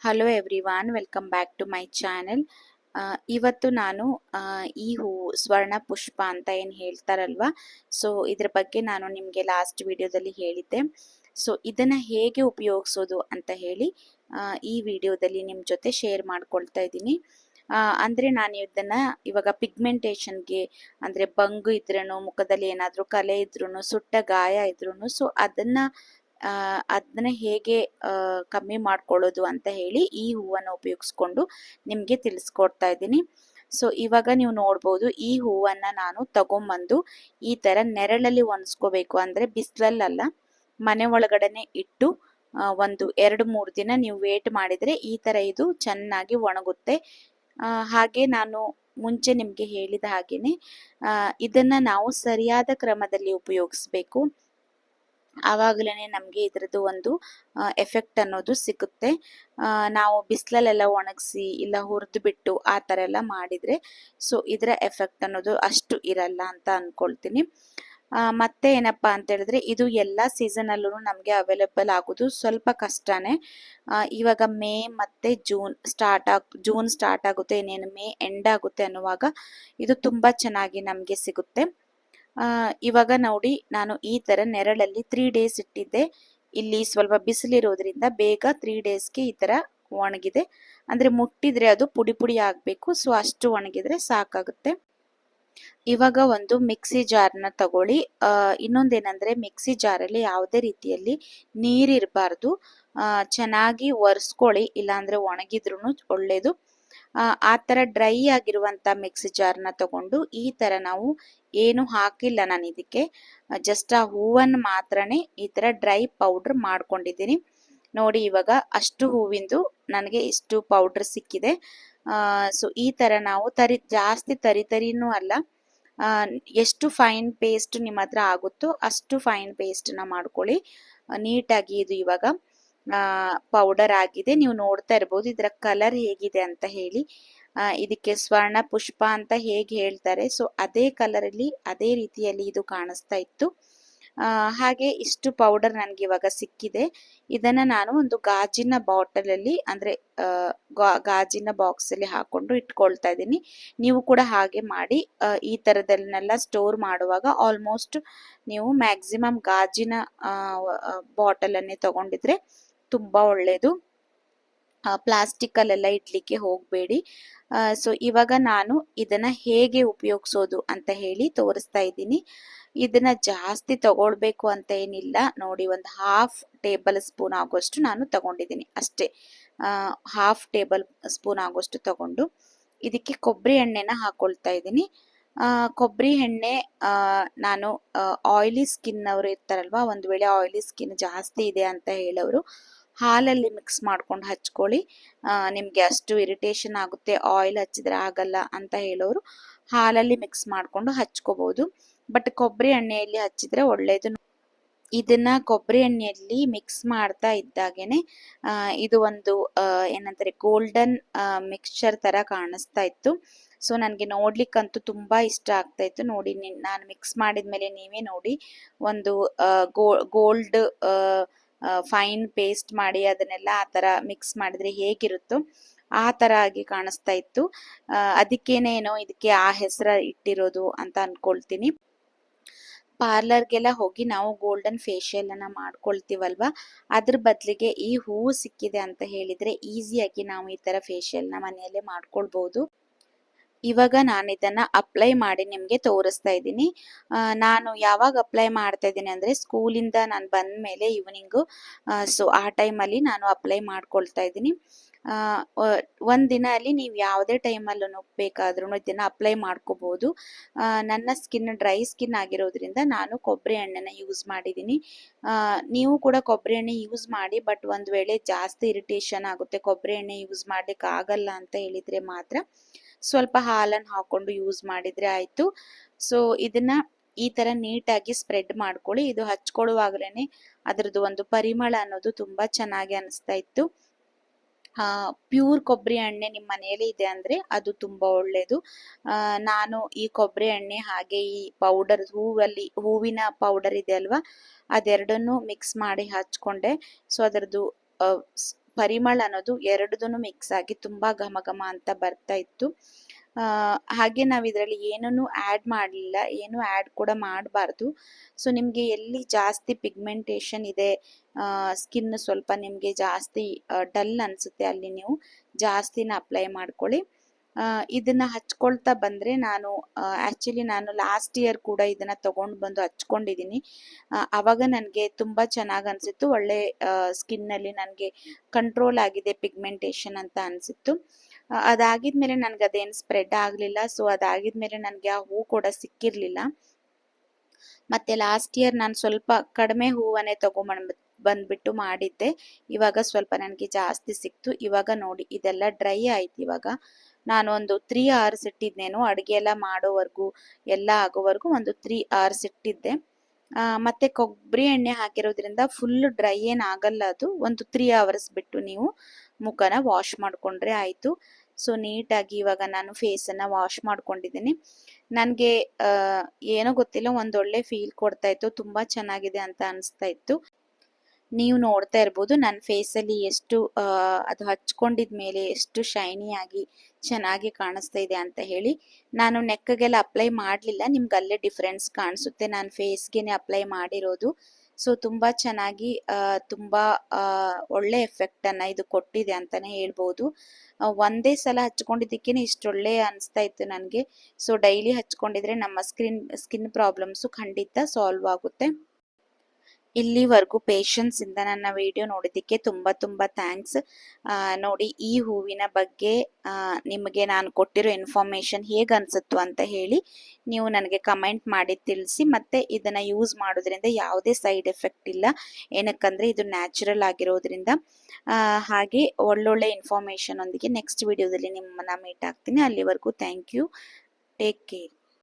Hello everyone welcome back to my channel ಇವತ್ತು ನಾನು ಈ ಹೂವು ಸ್ವರ್ಣ ಪುಷ್ಪ ಅಂತ ಏನು ಹೇಳ್ತಾರಲ್ವ? ಸೊ ಇದ್ರ ಬಗ್ಗೆ ನಾನು ನಿಮಗೆ ಲಾಸ್ಟ್ ವಿಡಿಯೋದಲ್ಲಿ ಹೇಳಿದ್ದೆ. ಸೊ ಇದನ್ನು ಹೇಗೆ ಉಪಯೋಗಿಸೋದು ಅಂತ ಹೇಳಿ ಈ ವಿಡಿಯೋದಲ್ಲಿ ನಿಮ್ಮ ಜೊತೆ ಶೇರ್ ಮಾಡ್ಕೊಳ್ತಾ ಇದ್ದೀನಿ. ಅಂದರೆ ನಾನು ಇದನ್ನು ಇವಾಗ ಪಿಗ್ಮೆಂಟೇಷನ್ಗೆ ಅಂದರೆ ಬಂಗು ಇದ್ರೂ ಮುಖದಲ್ಲಿ ಏನಾದರೂ ಕಲೆ ಇದ್ರೂ ಸುಟ್ಟ ಗಾಯ ಇದ್ರೂ ಸೊ ಅದನ್ನ ಅದನ್ನ ಹೇಗೆ ಕಮ್ಮಿ ಮಾಡ್ಕೊಳ್ಳೋದು ಅಂತ ಹೇಳಿ ಈ ಹೂವನ್ನು ಉಪಯೋಗಿಸ್ಕೊಂಡು ನಿಮಗೆ ತಿಳಿಸ್ಕೊಡ್ತಾ ಇದ್ದೀನಿ. ಸೊ ಇವಾಗ ನೀವು ನೋಡ್ಬೋದು ಈ ಹೂವನ್ನ ನಾನು ತಗೊಂಬಂದು ಈ ತರ ನೆರಳಲ್ಲಿ ಒಣಸ್ಕೋಬೇಕು ಅಂದ್ರೆ ಬಿಸಿಲಲ್ಲ ಮನೆ ಒಳಗಡೆನೆ ಇಟ್ಟು ಒಂದು ಎರಡು ಮೂರು ದಿನ ನೀವು ವೇಟ್ ಮಾಡಿದ್ರೆ ಈ ತರ ಇದು ಚೆನ್ನಾಗಿ ಒಣಗುತ್ತೆ. ಹಾಗೆ ನಾನು ಮುಂಚೆ ನಿಮಗೆ ಹೇಳಿದ ಹಾಗೆಯೇ ಇದನ್ನ ನಾವು ಸರಿಯಾದ ಕ್ರಮದಲ್ಲಿ ಉಪಯೋಗಿಸ್ಬೇಕು. ಆವಾಗಲೇ ನಮಗೆ ಇದರದ್ದು ಒಂದು ಎಫೆಕ್ಟ್ ಅನ್ನೋದು ಸಿಗುತ್ತೆ. ನಾವು ಬಿಸಿಲಲ್ಲೆಲ್ಲ ಒಣಗಿಸಿ ಇಲ್ಲ ಹುರಿದು ಬಿಟ್ಟು ಆ ಥರ ಎಲ್ಲ ಮಾಡಿದರೆ, ಸೊ, ಇದರ ಎಫೆಕ್ಟ್ ಅನ್ನೋದು ಅಷ್ಟು ಇರಲ್ಲ ಅಂತ ಅಂದ್ಕೊಳ್ತೀನಿ ಮತ್ತೆ ಏನಪ್ಪ ಅಂತ ಹೇಳಿದ್ರೆ, ಇದು ಎಲ್ಲ ಸೀಸನಲ್ಲೂ ನಮಗೆ ಅವೈಲೇಬಲ್ ಆಗೋದು ಸ್ವಲ್ಪ ಕಷ್ಟನೇ. ಇವಾಗ ಮೇ ಮತ್ತೆ ಜೂನ್ ಸ್ಟಾರ್ಟ್ ಆಗ, ಜೂನ್ ಸ್ಟಾರ್ಟ್ ಆಗುತ್ತೆ, ಇನ್ನೇನು ಮೇ ಎಂಡ್ ಆಗುತ್ತೆ ಅನ್ನುವಾಗ, ಇದು ತುಂಬ ಚೆನ್ನಾಗಿ ನಮಗೆ ಸಿಗುತ್ತೆ. ಇವಾಗ ನೋಡಿ ನಾನು ಈ ತರ ನೆರಳಲ್ಲಿ ತ್ರೀ ಡೇಸ್ ಇಟ್ಟಿದ್ದೆ. ಇಲ್ಲಿ ಸ್ವಲ್ಪ ಬಿಸಿಲಿರೋದ್ರಿಂದ ಬೇಗ ತ್ರೀ ಡೇಸ್ಗೆ ಈ ಥರ ಒಣಗಿದೆ. ಅಂದ್ರೆ ಮುಟ್ಟಿದ್ರೆ ಅದು ಪುಡಿ ಪುಡಿ ಆಗಬೇಕು ಸೊ ಅಷ್ಟು ಒಣಗಿದ್ರೆ ಸಾಕಾಗುತ್ತೆ. ಇವಾಗ ಒಂದು ಮಿಕ್ಸಿ ಜಾರ್ನ ತಗೊಳ್ಳಿ. ಇನ್ನೊಂದೇನಂದ್ರೆ ಮಿಕ್ಸಿ ಜಾರಲ್ಲಿ ಯಾವುದೇ ರೀತಿಯಲ್ಲಿ ನೀರಿರಬಾರ್ದು ಚೆನ್ನಾಗಿ ಒರೆಸ್ಕೊಳ್ಳಿ ಇಲ್ಲಾಂದ್ರೆ ಒಣಗಿದ್ರೂ ಒಳ್ಳೇದು. ಆ, ಥರ ಡ್ರೈ ಆಗಿರುವಂತ ಮಿಕ್ಸಿ ಜಾರ್ನ ತಗೊಂಡು ಈ ತರ ನಾವು ಏನು ಹಾಕಿಲ್ಲ ನಾನು ಇದಕ್ಕೆ. ಜಸ್ಟ್ ಆ ಹೂವನ್ನು ಮಾತ್ರನೇ ಈ ಥರ ಡ್ರೈ ಪೌಡ್ರ್ ಮಾಡ್ಕೊಂಡಿದ್ದೀನಿ. ನೋಡಿ ಇವಾಗ ಅಷ್ಟು ಹೂವಿಂದು ನನಗೆ ಇಷ್ಟು ಪೌಡ್ರ್ ಸಿಕ್ಕಿದೆ. ಸೊ ಈ ಥರ ನಾವು ತರಿ, ಜಾಸ್ತಿ ತರಿ ತರಿನೂ ಅಲ್ಲ. ಎಷ್ಟು ಫೈನ್ ಪೇಸ್ಟ್ ನಿಮ್ಮ ಹತ್ರ ಆಗುತ್ತೋ ಅಷ್ಟು ಫೈನ್ ಪೇಸ್ಟನ್ನ ಮಾಡ್ಕೊಳ್ಳಿ. ನೀಟಾಗಿ ಇದು ಇವಾಗ ಪೌಡರ್ ಆಗಿದೆ. ನೀವು ನೋಡ್ತಾ ಇರ್ಬೋದು ಇದರ ಕಲರ್ ಹೇಗಿದೆ ಅಂತ ಹೇಳಿ. ಇದಕ್ಕೆ ಸ್ವರ್ಣ ಪುಷ್ಪ ಅಂತ ಹೇಗೆ ಹೇಳ್ತಾರೆ? ಸೊ ಅದೇ ಕಲರಲ್ಲಿ ಅದೇ ರೀತಿಯಲ್ಲಿ ಇದು ಕಾಣಿಸ್ತಾ ಇತ್ತು. ಹಾಗೆ ಇಷ್ಟು ಪೌಡರ್ ನನಗೆ ಇವಾಗ ಸಿಕ್ಕಿದೆ. ಇದನ್ನ ನಾನು ಒಂದು ಗಾಜಿನ ಬಾಟಲಲ್ಲಿ ಅಂದ್ರೆ ಗಾಜಿನ ಬಾಕ್ಸ್ ಅಲ್ಲಿ ಹಾಕೊಂಡು ಇಟ್ಕೊಳ್ತಾ ಇದ್ದೀನಿ. ನೀವು ಕೂಡ ಹಾಗೆ ಮಾಡಿ ಈ ತರದಲ್ಲೆಲ್ಲ ಸ್ಟೋರ್ ಮಾಡುವಾಗ ಆಲ್ಮೋಸ್ಟ್ ನೀವು ಮ್ಯಾಕ್ಸಿಮಮ್ ಗಾಜಿನ ಬಾಟಲ್ ಅನ್ನೇ ತಗೊಂಡಿದ್ರೆ ತುಂಬಾ ಒಳ್ಳೆಯದು ಪ್ಲಾಸ್ಟಿಕ್ ಅಲ್ಲೆಲ್ಲ ಇಡ್ಲಿಕ್ಕೆ ಹೋಗಬೇಡಿ. ಸೊ ಇವಾಗ ನಾನು ಇದನ್ನ ಹೇಗೆ ಉಪಯೋಗಿಸೋದು ಅಂತ ಹೇಳಿ ತೋರಿಸ್ತಾ ಇದ್ದೀನಿ. ಇದನ್ನ ಜಾಸ್ತಿ ತಗೊಳ್ಬೇಕು ಅಂತ ಏನಿಲ್ಲ. ನೋಡಿ, ಒಂದು ಹಾಫ್ ಟೇಬಲ್ ಸ್ಪೂನ್ ಆಗೋಷ್ಟು ನಾನು ತಗೊಂಡಿದ್ದೀನಿ ಅಷ್ಟೇ. ಹಾಫ್ ಟೇಬಲ್ ಸ್ಪೂನ್ ಆಗೋಷ್ಟು ತಗೊಂಡು. ಇದಕ್ಕೆ ಕೊಬ್ಬರಿ ಎಣ್ಣೆನ ಹಾಕೊಳ್ತಾ ಇದ್ದೀನಿ. ಕೊಬ್ಬರಿ ಎಣ್ಣೆ ನಾನು ಆಯಿಲಿ ಸ್ಕಿನ್ ಅವರು ಇರ್ತಾರಲ್ವಾ, ಒಂದು ವೇಳೆ ಆಯಿಲಿ ಸ್ಕಿನ್ ಜಾಸ್ತಿ ಇದೆ ಅಂತ ಹೇಳೋರು ಹಾಲಲ್ಲಿ ಮಿಕ್ಸ್ ಮಾಡ್ಕೊಂಡು ಹಚ್ಕೊಳ್ಳಿ. ನಿಮಗೆ ಅಷ್ಟು ಇರಿಟೇಷನ್ ಆಗುತ್ತೆ, ಆಯಿಲ್ ಹಚ್ಚಿದ್ರೆ ಆಗಲ್ಲ ಅಂತ ಹೇಳೋರು ಹಾಲಲ್ಲಿ ಮಿಕ್ಸ್ ಮಾಡ್ಕೊಂಡು ಹಚ್ಕೋಬಹುದು ಬಟ್ ಕೊಬ್ಬರಿ ಎಣ್ಣೆಯಲ್ಲಿ ಹಚ್ಚಿದ್ರೆ ಒಳ್ಳೆಯದು ಇದನ್ನ ಕೊಬ್ಬರಿ ಎಣ್ಣೆಯಲ್ಲಿ ಮಿಕ್ಸ್ ಮಾಡ್ತಾ ಇದ್ದಾಗೇನೆ ಇದು ಒಂದು ಏನಂತಾರೆ ಗೋಲ್ಡನ್ ಮಿಕ್ಸ್ಚರ್ ತರ ಕಾಣಿಸ್ತಾ ಇತ್ತು. ಸೊ, ನನಗೆ ನೋಡ್ಲಿಕ್ಕಂತೂ ತುಂಬಾ ಇಷ್ಟ ಆಗ್ತಾ ಇತ್ತು. ನೋಡಿ, ನಾನು ಮಿಕ್ಸ್ ಮಾಡಿದ್ಮೇಲೆ ನೀವೇ ನೋಡಿ, ಒಂದು ಗೋಲ್ಡ್ ಫೈನ್ ಪೇಸ್ಟ್ ಮಾಡಿ ಅದನ್ನೆಲ್ಲ ಆ ತರ ಮಿಕ್ಸ್ ಮಾಡಿದ್ರೆ ಹೇಗಿರುತ್ತೋ ಆ ತರ ಆಗಿ ಕಾಣಿಸ್ತಾ ಇತ್ತು. ಅದಕ್ಕೇನೇನೋ ಇದಕ್ಕೆ ಆ ಹೆಸರ ಇಟ್ಟಿರೋದು ಅಂತ ಅನ್ಕೊಳ್ತೀನಿ. ಪಾರ್ಲರ್ಗೆಲ್ಲ ಹೋಗಿ ನಾವು ಗೋಲ್ಡನ್ ಫೇಶಿಯಲ್ ಅನ್ನ ಮಾಡ್ಕೊಳ್ತೀವಲ್ವಾ? ಅದ್ರ ಬದಲಿಗೆ ಈ ಹೂವು ಸಿಕ್ಕಿದೆ ಅಂತ ಹೇಳಿದ್ರೆ ಈಸಿಯಾಗಿ ನಾವು ಈ ತರ ಫೇಶಿಯಲ್ನ ಮನೆಯಲ್ಲೇ ಮಾಡ್ಕೊಳ್ಬಹುದು ಇವಾಗ ನಾನು ಇದನ್ನ ಅಪ್ಲೈ ಮಾಡಿ ನಿಮಗೆ ತೋರಿಸ್ತಾ ಇದ್ದೀನಿ. ನಾನು ಯಾವಾಗ ಅಪ್ಲೈ ಮಾಡ್ತಾ ಇದ್ದೀನಿ ಅಂದ್ರೆ ಸ್ಕೂಲಿಂದ ನಾನು ಬಂದ ಮೇಲೆ ಈವ್ನಿಂಗು ಸೊ ಆ ಟೈಮಲ್ಲಿ ನಾನು ಅಪ್ಲೈ ಮಾಡ್ಕೊಳ್ತಾ ಇದ್ದೀನಿ. ಒಂದು ದಿನ ಅಲ್ಲಿ ನೀವು ಯಾವುದೇ ಟೈಮಲ್ಲೂ ಬೇಕಾದ್ರೂ ಇದನ್ನ ಅಪ್ಲೈ ಮಾಡ್ಕೋಬಹುದು ಆ, ನನ್ನ ಸ್ಕಿನ್ ಡ್ರೈ ಸ್ಕಿನ್ ಆಗಿರೋದ್ರಿಂದ ನಾನು ಕೊಬ್ಬರಿ ಎಣ್ಣೆನ ಯೂಸ್ ಮಾಡಿದ್ದೀನಿ. ನೀವು ಕೂಡ ಕೊಬ್ಬರಿ ಎಣ್ಣೆ ಯೂಸ್ ಮಾಡಿ ಬಟ್ ಒಂದ್ ವೇಳೆ ಜಾಸ್ತಿ ಇರಿಟೇಷನ್ ಆಗುತ್ತೆ ಕೊಬ್ಬರಿ ಎಣ್ಣೆ ಯೂಸ್ ಮಾಡ್ಲಿಕ್ಕೆ ಆಗಲ್ಲ ಅಂತ ಹೇಳಿದ್ರೆ ಮಾತ್ರ ಸ್ವಲ್ಪ ಹಾಲನ್ನು ಹಾಕೊಂಡು ಯೂಸ್ ಮಾಡಿದ್ರೆ ಆಯ್ತು. ಸೊ ಇದನ್ನ ಈ ತರ ನೀಟಾಗಿ ಸ್ಪ್ರೆಡ್ ಮಾಡ್ಕೊಳ್ಳಿ. ಇದು ಹಚ್ಕೊಳ್ಳುವಾಗಲೇ ಅದರದ್ದು ಒಂದು ಪರಿಮಳ ಅನ್ನೋದು ತುಂಬಾ ಚೆನ್ನಾಗಿ ಅನಿಸ್ತಾ ಇತ್ತು. ಪ್ಯೂರ್ ಕೊಬ್ಬರಿ ಎಣ್ಣೆ ನಿಮ್ಮ ಮನೆಯಲ್ಲಿ ಇದೆ ಅಂದ್ರೆ ಅದು ತುಂಬಾ ಒಳ್ಳೇದು. ನಾನು ಈ ಕೊಬ್ಬರಿ ಎಣ್ಣೆ ಹಾಗೆ ಈ ಪೌಡರ್ ಹೂವಲ್ಲಿ, ಹೂವಿನ ಪೌಡರ್ ಇದೆ ಅಲ್ವಾ? ಅದೆರಡನ್ನೂ ಮಿಕ್ಸ್ ಮಾಡಿ ಹಚ್ಕೊಂಡೆ. ಸೊ ಅದರದ್ದು ಪರಿಮಳ ಅನ್ನೋದು ಎರಡದೂ ಮಿಕ್ಸ್ ಆಗಿ ತುಂಬ ಘಮ ಘಮ ಅಂತ ಬರ್ತಾ ಇತ್ತು. ಹಾಗೆ ನಾವು ಇದರಲ್ಲಿ ಏನನ್ನು ಆ್ಯಡ್ ಮಾಡಲಿಲ್ಲ, ಏನು ಆ್ಯಡ್ ಕೂಡ ಮಾಡಬಾರ್ದು. ಸೊ ನಿಮಗೆ ಎಲ್ಲಿ ಜಾಸ್ತಿ ಪಿಗ್ಮೆಂಟೇಷನ್ ಇದೆ ಸ್ಕಿನ್ ಸ್ವಲ್ಪ ನಿಮಗೆ ಜಾಸ್ತಿ ಡಲ್ ಅನಿಸುತ್ತೆ ಅಲ್ಲಿ ನೀವು ಜಾಸ್ತಿನ ಅಪ್ಲೈ ಮಾಡ್ಕೊಳ್ಳಿ. ಇದನ್ನ ಹಚ್ಕೊಳ್ತಾ ಬಂದ್ರೆ ನಾನು ಆಕ್ಚುಲಿ ನಾನು ಲಾಸ್ಟ್ ಇಯರ್ ಕೂಡ ಇದನ್ನ ತಗೊಂಡು ಬಂದು ಹಚ್ಕೊಂಡಿದ್ದೀನಿ ಅವಾಗ ನನಗೆ ತುಂಬಾ ಚೆನ್ನಾಗಿ ಅನ್ಸಿತ್ತು. ಒಳ್ಳೆ ಸ್ಕಿನ್ನಲ್ಲಿ ನನಗೆ ಕಂಟ್ರೋಲ್ ಆಗಿದೆ ಪಿಗ್ಮೆಂಟೇಷನ್ ಅಂತ ಅನ್ಸಿತ್ತು. ಅದಾಗಿದ್ಮೇಲೆ ನನಗೆ ಅದೇನು ಸ್ಪ್ರೆಡ್ ಆಗಲಿಲ್ಲ. ಸೊ ಅದಾಗಿದ್ಮೇಲೆ ನನಗೆ ಆ ಹೂ ಕೂಡ ಸಿಕ್ಕಿರಲಿಲ್ಲ. ಮತ್ತೆ ಲಾಸ್ಟ್ ಇಯರ್ ನಾನು ಸ್ವಲ್ಪ ಕಡಿಮೆ ಹೂವನ್ನೇ ತಗೊಂಬಂದ್ ಬಂದ್ಬಿಟ್ಟು ಮಾಡಿದ್ದೆ. ಇವಾಗ ಸ್ವಲ್ಪ ನನಗೆ ಜಾಸ್ತಿ ಸಿಕ್ತು. ಇವಾಗ ನೋಡಿ, ಇದೆಲ್ಲ ಡ್ರೈ ಆಯ್ತು ಇವಾಗ. ನಾನು ಒಂದು ತ್ರೀ ಅವರ್ಸ್ ಇಟ್ಟಿದ್ನೇನು, ಅಡುಗೆ ಎಲ್ಲ ಮಾಡೋವರೆಗೂ, ಎಲ್ಲ ಆಗೋವರೆಗೂ ಒಂದು ತ್ರೀ ಅವರ್ಸ್ ಇಟ್ಟಿದ್ದೆ. ಮತ್ತೆ ಕೊಬ್ಬರಿ ಎಣ್ಣೆ ಹಾಕಿರೋದ್ರಿಂದ ಫುಲ್ ಡ್ರೈ ಏನು ಆಗಲ್ಲ ಅದು. ಒಂದು ತ್ರೀ ಅವರ್ಸ್ ಬಿಟ್ಟು ನೀವು ಮುಖನ ವಾಶ್ ಮಾಡಿಕೊಂಡ್ರೆ ಆಯಿತು. ಸೊ ನೀಟಾಗಿ ಇವಾಗ ನಾನು ಫೇಸನ್ನು ವಾಶ್ ಮಾಡ್ಕೊಂಡಿದ್ದೀನಿ. ನನಗೆ ಏನೋ ಗೊತ್ತಿಲ್ಲ, ಒಂದೊಳ್ಳೆ ಫೀಲ್ ಕೊಡ್ತಾ ಇತ್ತು. ತುಂಬ ಚೆನ್ನಾಗಿದೆ ಅಂತ ಅನಿಸ್ತಾ ಇತ್ತು. ನೀವು ನೋಡ್ತಾ ಇರ್ಬೋದು ನನ್ನ ಫೇಸಲ್ಲಿ ಎಷ್ಟು ಅದು ಹಚ್ಕೊಂಡಿದ ಮೇಲೆ ಎಷ್ಟು ಶೈನಿಯಾಗಿ ಚೆನ್ನಾಗಿ ಕಾಣಿಸ್ತಾ ಇದೆ ಅಂತ ಹೇಳಿ. ನಾನು ನೆಕ್ಗೆಲ್ಲ ಅಪ್ಲೈ ಮಾಡಲಿಲ್ಲ. ನಿಮ್ಗೆ ಅಲ್ಲೇ ಡಿಫ್ರೆನ್ಸ್ ಕಾಣಿಸುತ್ತೆ. ನಾನು ಫೇಸ್ಗೆನೆ ಅಪ್ಲೈ ಮಾಡಿರೋದು. ಸೊ ತುಂಬ ಚೆನ್ನಾಗಿ ತುಂಬ ಒಳ್ಳೆ ಎಫೆಕ್ಟನ್ನು ಇದು ಕೊಟ್ಟಿದೆ ಅಂತಲೇ ಹೇಳ್ಬೋದು. ಒಂದೇ ಸಲ ಹಚ್ಕೊಂಡಿದ್ದಕ್ಕೇ ಇಷ್ಟೊಳ್ಳೆ ಅನಿಸ್ತಾ ಇತ್ತು ನನಗೆ. ಸೊ ಡೈಲಿ ಹಚ್ಕೊಂಡಿದ್ರೆ ನಮ್ಮ ಸ್ಕಿನ್ ಸ್ಕಿನ್ ಪ್ರಾಬ್ಲಮ್ಸು ಖಂಡಿತ ಸಾಲ್ವ್ ಆಗುತ್ತೆ. ಇಲ್ಲಿವರೆಗೂ ಪೇಷನ್ಸ್ ಇಂದ ನನ್ನ ವಿಡಿಯೋ ನೋಡಿದ್ದಕ್ಕೆ ತುಂಬ ತುಂಬ ಥ್ಯಾಂಕ್ಸ್ ನೋಡಿ, ಈ ಹೂವಿನ ಬಗ್ಗೆ ನಿಮಗೆ ನಾನು ಕೊಟ್ಟಿರೋ ಇನ್ಫಾರ್ಮೇಷನ್ ಹೇಗೆ ಅನಿಸುತ್ತು ಅಂತ ಹೇಳಿ ನೀವು ನನಗೆ ಕಮೆಂಟ್ ಮಾಡಿ ತಿಳಿಸಿ, ಮತ್ತೆ ಇದನ್ನು ಯೂಸ್ ಮಾಡೋದ್ರಿಂದ ಯಾವುದೇ ಸೈಡ್ ಎಫೆಕ್ಟ್ ಇಲ್ಲ. ಏನಕ್ಕಂದರೆ ಇದು ನ್ಯಾಚುರಲ್ ಆಗಿರೋದ್ರಿಂದ. ಹಾಗೆ ಒಳ್ಳೊಳ್ಳೆ ಇನ್ಫಾರ್ಮೇಷನ್ ಒಂದಿಗೆ ನೆಕ್ಸ್ಟ್ ವಿಡಿಯೋದಲ್ಲಿ ನಿಮ್ಮನ್ನ ಮೀಟ್ ಆಗ್ತೀನಿ. ಅಲ್ಲಿವರೆಗೂ ಥ್ಯಾಂಕ್ ಯು ಟೇಕ್ ಕೇರ್